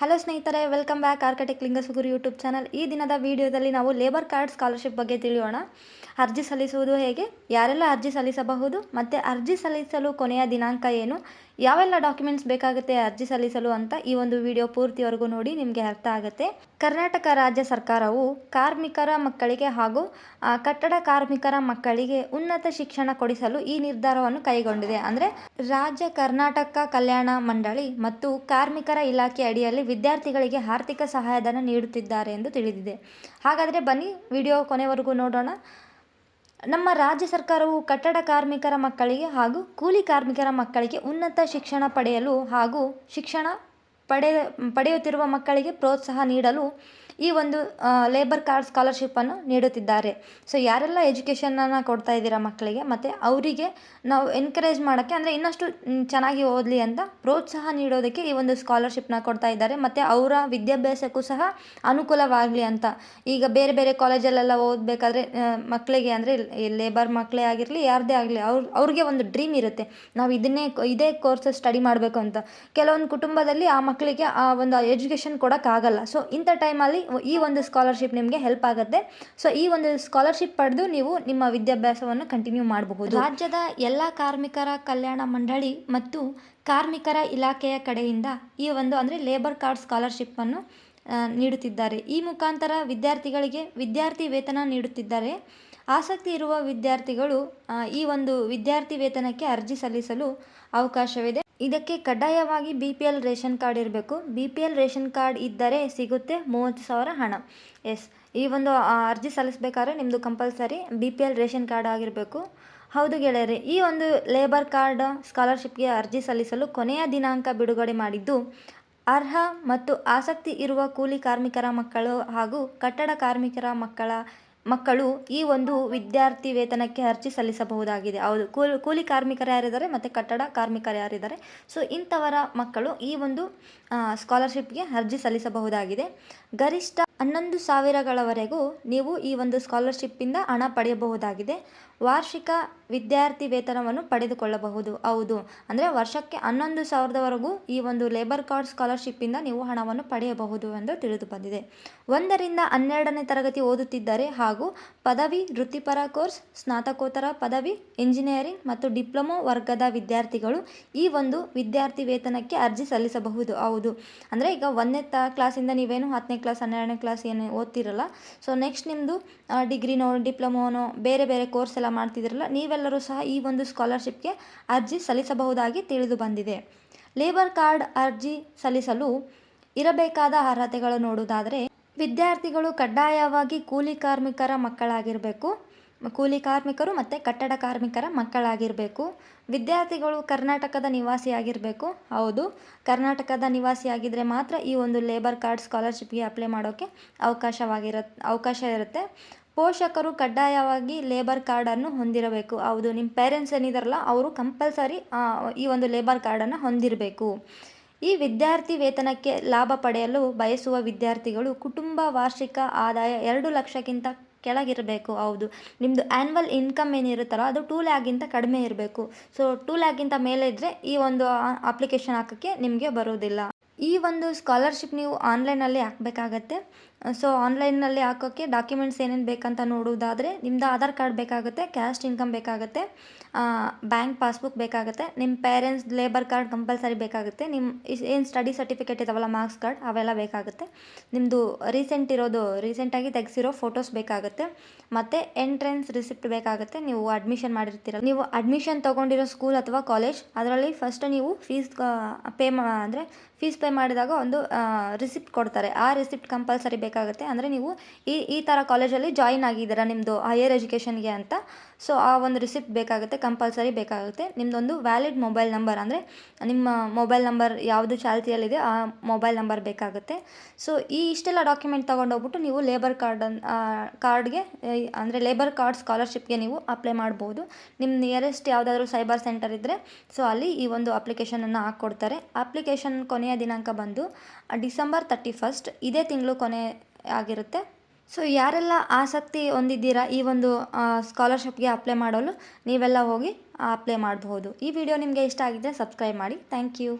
Hello ಸ್ನೇಹಿತರೆ welcome back Arctech Lingasugur YouTube channel ಈ ದಿನದ ವಿಡಿಯೋದಲ್ಲಿ ನಾವು ಲೇಬರ್ ಕಾರ್ಡ್ ಸ್ಕಾಲರ್ಶಿಪ್ ಬಗ್ಗೆ ತಿಳಿಯೋಣ. ಅರ್ಜಿ ಸಲ್ಲಿಸುವುದು ಹೇಗೆ, ಯಾರೆಲ್ಲ ಅರ್ಜಿ ಸಲ್ಲಿಸಬಹುದು, ಮತ್ತು ಅರ್ಜಿ ಸಲ್ಲಿಸಲು ಕೊನೆಯ ದಿನಾಂಕ ಏನು, ಯಾವೆಲ್ಲ ಡಾಕ್ಯುಮೆಂಟ್ಸ್ ಬೇಕಾಗುತ್ತೆ ಅರ್ಜಿ ಸಲ್ಲಿಸಲು ಅಂತ ಈ ಒಂದು ವಿಡಿಯೋ ಪೂರ್ತಿವರೆಗೂ ನೋಡಿ ನಿಮಗೆ ಅರ್ಥ ಆಗುತ್ತೆ. ಕರ್ನಾಟಕ ರಾಜ್ಯ ಸರ್ಕಾರವು ಕಾರ್ಮಿಕರ ಮಕ್ಕಳಿಗೆ ಹಾಗೂ ಕಟ್ಟಡ ಕಾರ್ಮಿಕರ ಮಕ್ಕಳಿಗೆ ಉನ್ನತ ಶಿಕ್ಷಣ ಕೊಡಿಸಲು ಈ ನಿರ್ಧಾರವನ್ನು ಕೈಗೊಂಡಿದೆ. ಅಂದರೆ, ರಾಜ್ಯ ಕರ್ನಾಟಕ ಕಲ್ಯಾಣ ಮಂಡಳಿ ಮತ್ತು ಕಾರ್ಮಿಕರ ಇಲಾಖೆ ಅಡಿಯಲ್ಲಿ ವಿದ್ಯಾರ್ಥಿಗಳಿಗೆ ಆರ್ಥಿಕ ಸಹಾಯಧನ ನೀಡುತ್ತಿದ್ದಾರೆ ಎಂದು ತಿಳಿದಿದೆ. ಹಾಗಾದರೆ ಬನ್ನಿ ವಿಡಿಯೋ ಕೊನೆವರೆಗೂ ನೋಡೋಣ. ನಮ್ಮ ರಾಜ್ಯ ಸರ್ಕಾರವು ಕಟ್ಟಡ ಕಾರ್ಮಿಕರ ಮಕ್ಕಳಿಗೆ ಹಾಗೂ ಕೂಲಿ ಕಾರ್ಮಿಕರ ಮಕ್ಕಳಿಗೆ ಉನ್ನತ ಶಿಕ್ಷಣ ಪಡೆಯಲು ಹಾಗೂ ಶಿಕ್ಷಣ ಪಡೆ, ಪಡೆಯುತ್ತಿರುವ ಮಕ್ಕಳಿಗೆ ಪ್ರೋತ್ಸಾಹ ನೀಡಲು ಈ ಒಂದು ಲೇಬರ್ ಕಾರ್ಡ್ ಸ್ಕಾಲರ್ಶಿಪ್ಪನ್ನು ನೀಡುತ್ತಿದ್ದಾರೆ. ಸೊ ಯಾರೆಲ್ಲ ಎಜುಕೇಷನನ್ನು ಕೊಡ್ತಾ ಇದ್ದೀರಾ ಮಕ್ಕಳಿಗೆ, ಮತ್ತು ಅವರಿಗೆ ನಾವು ಎನ್ಕರೇಜ್ ಮಾಡೋಕ್ಕೆ, ಅಂದರೆ ಇನ್ನಷ್ಟು ಚೆನ್ನಾಗಿ ಓದಲಿ ಅಂತ ಪ್ರೋತ್ಸಾಹ ನೀಡೋದಕ್ಕೆ ಈ ಒಂದು ಸ್ಕಾಲರ್ಶಿಪ್ನ ಕೊಡ್ತಾ ಇದ್ದಾರೆ. ಮತ್ತು ಅವರ ವಿದ್ಯಾಭ್ಯಾಸಕ್ಕೂ ಸಹ ಅನುಕೂಲವಾಗಲಿ ಅಂತ. ಈಗ ಬೇರೆ ಬೇರೆ ಕಾಲೇಜಲ್ಲೆಲ್ಲ ಓದಬೇಕಾದ್ರೆ ಮಕ್ಕಳಿಗೆ ಅಂದರೆ ಲೇಬರ್ ಮಕ್ಕಳೇ ಆಗಿರಲಿ, ಯಾರದೇ ಆಗಲಿ, ಅವ್ರ, ಅವ್ರಿಗೆ ಒಂದು ಡ್ರೀಮ್ ಇರುತ್ತೆ. ನಾವು ಇದನ್ನೇ, ಇದೇ ಕೋರ್ಸ್ ಸ್ಟಡಿ ಮಾಡಬೇಕು ಅಂತ. ಕೆಲವೊಂದು ಕುಟುಂಬದಲ್ಲಿ ಆ ಮಕ್ಕಳಿಗೆ ಆ ಒಂದು ಎಜುಕೇಷನ್ ಕೊಡೋಕ್ಕಾಗಲ್ಲ. ಸೊ ಇಂಥ ಟೈಮಲ್ಲಿ ಈ ಒಂದು ಸ್ಕಾಲರ್ಶಿಪ್ ನಿಮಗೆ ಹೆಲ್ಪ್ ಆಗುತ್ತೆ. ಸೊ ಈ ಒಂದು ಸ್ಕಾಲರ್ಶಿಪ್ ಪಡೆದು ನೀವು ನಿಮ್ಮ ವಿದ್ಯಾಭ್ಯಾಸವನ್ನು ಕಂಟಿನ್ಯೂ ಮಾಡಬಹುದು. ರಾಜ್ಯದ ಎಲ್ಲ ಕಾರ್ಮಿಕರ ಕಲ್ಯಾಣ ಮಂಡಳಿ ಮತ್ತು ಕಾರ್ಮಿಕರ ಇಲಾಖೆಯ ಕಡೆಯಿಂದ ಈ ಒಂದು ಅಂದರೆ ಲೇಬರ್ ಕಾರ್ಡ್ ಸ್ಕಾಲರ್ಶಿಪ್ಪನ್ನು ನೀಡುತ್ತಿದ್ದಾರೆ. ಈ ಮುಖಾಂತರ ವಿದ್ಯಾರ್ಥಿಗಳಿಗೆ ವಿದ್ಯಾರ್ಥಿ ವೇತನ ನೀಡುತ್ತಿದ್ದಾರೆ. ಆಸಕ್ತಿ ಇರುವ ವಿದ್ಯಾರ್ಥಿಗಳು ಈ ಒಂದು ವಿದ್ಯಾರ್ಥಿ ವೇತನಕ್ಕೆ ಅರ್ಜಿ ಸಲ್ಲಿಸಲು ಅವಕಾಶವಿದೆ. ಇದಕ್ಕೆ ಕಡ್ಡಾಯವಾಗಿ B P L ration card ಇರಬೇಕು. B P L ration card ಇದ್ದರೆ ಸಿಗುತ್ತೆ ಮೂವತ್ತು ಸಾವಿರ ಹಣ. ಎಸ್, ಈ ಒಂದು ಅರ್ಜಿ ಸಲ್ಲಿಸಬೇಕಾದ್ರೆ ನಿಮ್ಮದು compulsory B P L ration card ಆಗಿರಬೇಕು. ಹೌದು ಗೆಳೆಯರೆ, ಈ ಒಂದು ಲೇಬರ್ ಕಾರ್ಡ್ ಸ್ಕಾಲರ್ಶಿಪ್ಗೆ ಅರ್ಜಿ ಸಲ್ಲಿಸಲು ಕೊನೆಯ ದಿನಾಂಕ ಬಿಡುಗಡೆ ಮಾಡಿದ್ದು, ಅರ್ಹ ಮತ್ತು ಆಸಕ್ತಿ ಇರುವ ಕೂಲಿ ಕಾರ್ಮಿಕರ ಮಕ್ಕಳು ಹಾಗೂ ಕಟ್ಟಡ ಕಾರ್ಮಿಕರ ಮಕ್ಕಳ ಮಕ್ಕಳು ಈ ಒಂದು ವಿದ್ಯಾರ್ಥಿ ವೇತನಕ್ಕೆ ಅರ್ಜಿ ಸಲ್ಲಿಸಬಹುದಾಗಿದೆ. ಹೌದು, ಕೂಲಿ ಕಾರ್ಮಿಕರು ಯಾರಿದ್ದಾರೆ ಮತ್ತು ಕಟ್ಟಡ ಕಾರ್ಮಿಕರು ಯಾರಿದ್ದಾರೆ? ಸೊ, ಇಂಥವರ ಮಕ್ಕಳು ಈ ಒಂದು ಸ್ಕಾಲರ್ಶಿಪ್ಗೆ ಅರ್ಜಿ ಸಲ್ಲಿಸಬಹುದಾಗಿದೆ. ಗರಿಷ್ಠ ಹನ್ನೊಂದು ಸಾವಿರಗಳವರೆಗೂ ನೀವು ಈ ಒಂದು ಸ್ಕಾಲರ್ಶಿಪ್ಪಿಂದ ಹಣ ಪಡೆಯಬಹುದಾಗಿದೆ. ವಾರ್ಷಿಕ ವಿದ್ಯಾರ್ಥಿ ವೇತನವನ್ನು ಪಡೆದುಕೊಳ್ಳಬಹುದು. ಹೌದು. ಅಂದರೆ ವರ್ಷಕ್ಕೆ ಹನ್ನೊಂದು ಸಾವಿರದವರೆಗೂ ಈ ಒಂದು ಲೇಬರ್ ಕಾರ್ಡ್ ಸ್ಕಾಲರ್ಶಿಪ್ಪಿಂದ ನೀವು ಹಣವನ್ನು ಪಡೆಯಬಹುದು ಎಂದು ತಿಳಿದು ಬಂದಿದೆ ಒಂದರಿಂದ ಹನ್ನೆರಡನೇ ತರಗತಿ ಓದುತ್ತಿದ್ದರೆ ಹಾಗೂ ಪದವಿ ವೃತ್ತಿಪರ ಕೋರ್ಸ್, ಸ್ನಾತಕೋತ್ತರ ಪದವಿ, ಇಂಜಿನಿಯರಿಂಗ್ ಮತ್ತು ಡಿಪ್ಲೊಮೊ ವರ್ಗದ ವಿದ್ಯಾರ್ಥಿಗಳು ಈ ಒಂದು ವಿದ್ಯಾರ್ಥಿ ವೇತನಕ್ಕೆ ಅರ್ಜಿ ಸಲ್ಲಿಸಬಹುದು. ಹೌದು. ಅಂದರೆ ಈಗ ಒಂದನೇ ತ, ಕ್ಲಾಸಿಂದ ನೀವೇನು ಹತ್ತನೇ ಕ್ಲಾಸ್, ಹನ್ನೆರಡನೇ ಕ್ಲಾಸ್ ಏನು ಓದ್ತಿರಲ್ಲ. ಸೊ ನೆಕ್ಸ್ಟ್ ನಿಮ್ಮದು ಡಿಗ್ರಿನೋ ಡಿಪ್ಲೊಮೋನೋ ಬೇರೆ ಬೇರೆ ಕೋರ್ಸ್ ಎಲ್ಲ ಮಾಡ್ತಿದ್ರಲ್ಲ, ನೀವೆಲ್ಲರೂ ಸಹ ಈ ಒಂದು ಸ್ಕಾಲರ್ಶಿಪ್ಗೆ ಅರ್ಜಿ ಸಲ್ಲಿಸಬಹುದಾಗಿ ತಿಳಿದು ಬಂದಿದೆ. ಲೇಬರ್ ಕಾರ್ಡ್ ಅರ್ಜಿ ಸಲ್ಲಿಸಲು ಇರಬೇಕಾದ ಅರ್ಹತೆಗಳು ನೋಡುವುದಾದರೆ, ವಿದ್ಯಾರ್ಥಿಗಳು ಕಡ್ಡಾಯವಾಗಿ ಕೂಲಿ ಕಾರ್ಮಿಕರ ಮಕ್ಕಳಾಗಿರಬೇಕು ಕೂಲಿ ಕಾರ್ಮಿಕರು ಮತ್ತು ಕಟ್ಟಡ ಕಾರ್ಮಿಕರ ಮಕ್ಕಳಾಗಿರಬೇಕು. ವಿದ್ಯಾರ್ಥಿಗಳು ಕರ್ನಾಟಕದ ನಿವಾಸಿಯಾಗಿರಬೇಕು. ಹೌದು, ಕರ್ನಾಟಕದ ನಿವಾಸಿಯಾಗಿದ್ದರೆ ಮಾತ್ರ ಈ ಒಂದು ಲೇಬರ್ ಕಾರ್ಡ್ ಸ್ಕಾಲರ್ಶಿಪ್ಗೆ ಅಪ್ಲೈ ಮಾಡೋಕ್ಕೆ ಅವಕಾಶವಾಗಿರ ಅವಕಾಶ ಇರುತ್ತೆ. ಪೋಷಕರು ಕಡ್ಡಾಯವಾಗಿ ಲೇಬರ್ ಕಾರ್ಡನ್ನು ಹೊಂದಿರಬೇಕು. ಹೌದು ನಿಮ್ಮ ಪೇರೆಂಟ್ಸ್ ಏನಿದಾರಲ್ಲ, ಅವರು ಕಂಪಲ್ಸರಿ ಈ ಒಂದು ಲೇಬರ್ ಕಾರ್ಡನ್ನು ಹೊಂದಿರಬೇಕು. ಈ ವಿದ್ಯಾರ್ಥಿ ವೇತನಕ್ಕೆ ಲಾಭ ಪಡೆಯಲು ಬಯಸುವ ವಿದ್ಯಾರ್ಥಿಗಳು ಕುಟುಂಬ ವಾರ್ಷಿಕ ಆದಾಯ ಎರಡು ಲಕ್ಷಕ್ಕಿಂತ ಕೆಳಗಿರಬೇಕು, ಹೌದು. ನಿಮ್ಮದು ಆ್ಯನ್ವಲ್ ಇನ್ಕಮ್ ಏನಿರುತ್ತಲ್ಲ, ಅದು ಟೂ ಲ್ಯಾಗಿಂತ ಕಡಿಮೆ ಇರಬೇಕು. ಸೊ ಟೂ ಲ್ಯಾಗಿಂತ ಮೇಲೆ ಇದ್ದರೆ ಈ ಒಂದು ಅಪ್ಲಿಕೇಶನ್ ಹಾಕೋಕ್ಕೆ ನಿಮಗೆ ಬರೋದಿಲ್ಲ ಈ ಒಂದು ಸ್ಕಾಲರ್ಶಿಪ್ ನೀವು ಆನ್ಲೈನಲ್ಲಿ ಹಾಕಬೇಕಾಗತ್ತೆ. ಸೊ ಆನ್ಲೈನ್ನಲ್ಲಿ ಹಾಕೋಕ್ಕೆ ಡಾಕ್ಯುಮೆಂಟ್ಸ್ ಏನೇನು ಬೇಕಂತ ನೋಡುವುದಾದರೆ ನಿಮ್ಮದು ಆಧಾರ್ ಕಾರ್ಡ್ ಬೇಕಾಗುತ್ತೆ ಕ್ಯಾಸ್ಟ್ ಇನ್ಕಮ್ ಬೇಕಾಗುತ್ತೆ ಬ್ಯಾಂಕ್ ಪಾಸ್ಬುಕ್ ಬೇಕಾಗುತ್ತೆ ನಿಮ್ಮ ಪೇರೆಂಟ್ಸ್ ಲೇಬರ್ ಕಾರ್ಡ್ ಕಂಪಲ್ಸರಿ ಬೇಕಾಗುತ್ತೆ ನಿಮ್ಮ ಏನು ಸ್ಟಡಿ ಸರ್ಟಿಫಿಕೇಟ್ ಇದಾವಲ್ಲ ಮಾರ್ಕ್ಸ್ ಕಾರ್ಡ್ ಅವೆಲ್ಲ ಬೇಕಾಗುತ್ತೆ. ನಿಮ್ಮದು ರೀಸೆಂಟ್ ಇರೋದು ರೀಸೆಂಟಾಗಿ ತೆಗೆಸಿರೋ ಫೋಟೋಸ್ ಬೇಕಾಗುತ್ತೆ, ಮತ್ತು ಎಂಟ್ರೆನ್ಸ್ ರಿಸಿಪ್ಟ್ ಬೇಕಾಗುತ್ತೆ, ನೀವು ಅಡ್ಮಿಷನ್ ಮಾಡಿರ್ತೀರ. ನೀವು ಅಡ್ಮಿಷನ್ ತೊಗೊಂಡಿರೋ ಸ್ಕೂಲ್ ಅಥವಾ ಕಾಲೇಜ್ ಅದರಲ್ಲಿ ಫಸ್ಟ್ ನೀವು ಫೀಸ್ ಪೇ ಮಾ, ಅಂದರೆ ಫೀಸ್ ಪೇ ಮಾಡಿದಾಗ ಒಂದು ರಿಸಿಪ್ಟ್ ಕೊಡ್ತಾರೆ. ಆ ರಿಸಿಪ್ಟ್ ಕಂಪಲ್ಸರಿ ಬೇಕಾಗುತ್ತೆ. ಅಂದರೆ ನೀವು ಈ ಈ ಥರ ಕಾಲೇಜಲ್ಲಿ ಜಾಯಿನ್ ಆಗಿದ್ದೀರಾ ನಿಮ್ಮದು ಹೈಯರ್ ಎಜುಕೇಷನ್ಗೆ ಅಂತ. ಸೊ ಆ ಒಂದು ರಿಸಿಪ್ಟ್ ಬೇಕಾಗುತ್ತೆ ಕಂಪಲ್ಸರಿ ಬೇಕಾಗುತ್ತೆ. ನಿಮ್ಮದೊಂದು ವ್ಯಾಲಿಡ್ ಮೊಬೈಲ್ ನಂಬರ್ ಅಂದರೆ ನಿಮ್ಮ ಮೊಬೈಲ್ ನಂಬರ್ ಯಾವುದು ಚಾಲ್ತಿಯಲ್ಲಿದೆ, ಆ ಮೊಬೈಲ್ ನಂಬರ್ ಬೇಕಾಗುತ್ತೆ. ಸೊ ಈ ಇಷ್ಟೆಲ್ಲ ಡಾಕ್ಯುಮೆಂಟ್ ತೊಗೊಂಡೋಗ್ಬಿಟ್ಟು ನೀವು ಲೇಬರ್ ಕಾರ್ಡ್ ಕಾರ್ಡ್ಗೆ ಅಂದರೆ ಲೇಬರ್ ಕಾರ್ಡ್ ಸ್ಕಾಲರ್ಶಿಪ್ಗೆ ನೀವು ಅಪ್ಲೈ ಮಾಡ್ಬೋದು. ನಿಮ್ಮ ನಿಯರೆಸ್ಟ್ ಯಾವುದಾದ್ರೂ ಸೈಬರ್ ಸೆಂಟರ್ ಇದ್ದರೆ ಸೊ ಅಲ್ಲಿ ಈ ಒಂದು ಅಪ್ಲಿಕೇಶನನ್ನು ಹಾಕ್ಕೊಡ್ತಾರೆ. ಅಪ್ಲಿಕೇಶನ್ ಕೊನೆಯ ದಿನಾಂಕ ಬಂದು ಡಿಸೆಂಬರ್ ತರ್ಟಿ ಫಸ್ಟ್ ಇದೇ ತಿಂಗಳು ಕೊನೆ ಆಗಿರುತ್ತೆ. ಸೊ ಯಾರೆಲ್ಲ ಆಸಕ್ತಿ ಹೊಂದಿದ್ದೀರಾ ಈ ಒಂದು ಸ್ಕಾಲರ್ಶಿಪ್ಗೆ ಅಪ್ಲೈ ಮಾಡಲು, ನೀವೆಲ್ಲ ಹೋಗಿ ಅಪ್ಲೈ ಮಾಡಬಹುದು. ಈ ವಿಡಿಯೋ ನಿಮಗೆ ಇಷ್ಟ ಆಗಿದ್ದರೆ ಸಬ್ಸ್ಕ್ರೈಬ್ ಮಾಡಿ. Thank you